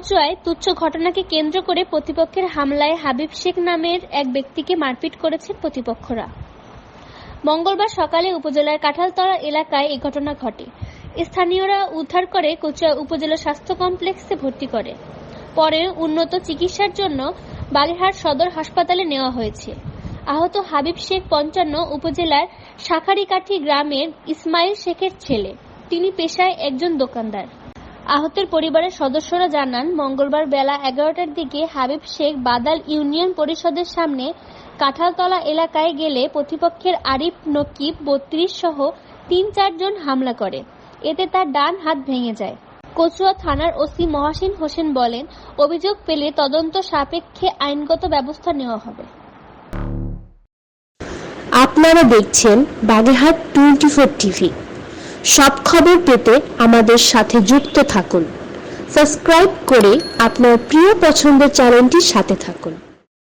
কচুয়ায় তুচ্ছ ঘটনাকে কেন্দ্র করে প্রতিপক্ষের হামলায় হাবিব শেখ নামের এক ব্যক্তিকে মারপিট করেছে প্রতিপক্ষরা। মঙ্গলবার সকালে উপজেলার কাঁঠালতলা এলাকায় এই ঘটনা ঘটে। স্থানীয়রা উদ্ধার করে কচুয়া উপজেলা স্বাস্থ্য কমপ্লেক্সে ভর্তি করে। পরে উন্নত চিকিৎসার জন্য বাগেরহাট সদর হাসপাতালে নেওয়া হয়েছে। আহত হাবিব শেখ পঞ্চান্ন উপজেলার শাখারিকাঠি গ্রামের ইসমাইল শেখের ছেলে। তিনি পেশায় একজন দোকানদার। আহতের পরিবারের সদস্যরা জানান, মঙ্গলবার বেলা এগারোটার দিকে হাবিব শেখ বাদাল ইউনিয়ন পরিষদের সামনে কাঁঠালতলা এলাকায় গেলে প্রতিপক্ষের আরিফ, নকিব, বত্রিশ সহ তিন চারজন হামলা করে। এতে তার ডান হাত ভেঙে যায়। কচুয়া থানার ওসি মহাসিন হোসেন বলেন, অভিযোগ পেলে তদন্ত সাপেক্ষে আইনগত ব্যবস্থা নেওয়া হবে। আপনারা দেখছেন বাগেরহাট টোয়েন্টি ফোর টিভি। সব খবর পেতে আমাদের সাথে যুক্ত থাকুন। সাবস্ক্রাইব করে আপনার প্রিয় পছন্দের চ্যানেলটির সাথে থাকুন।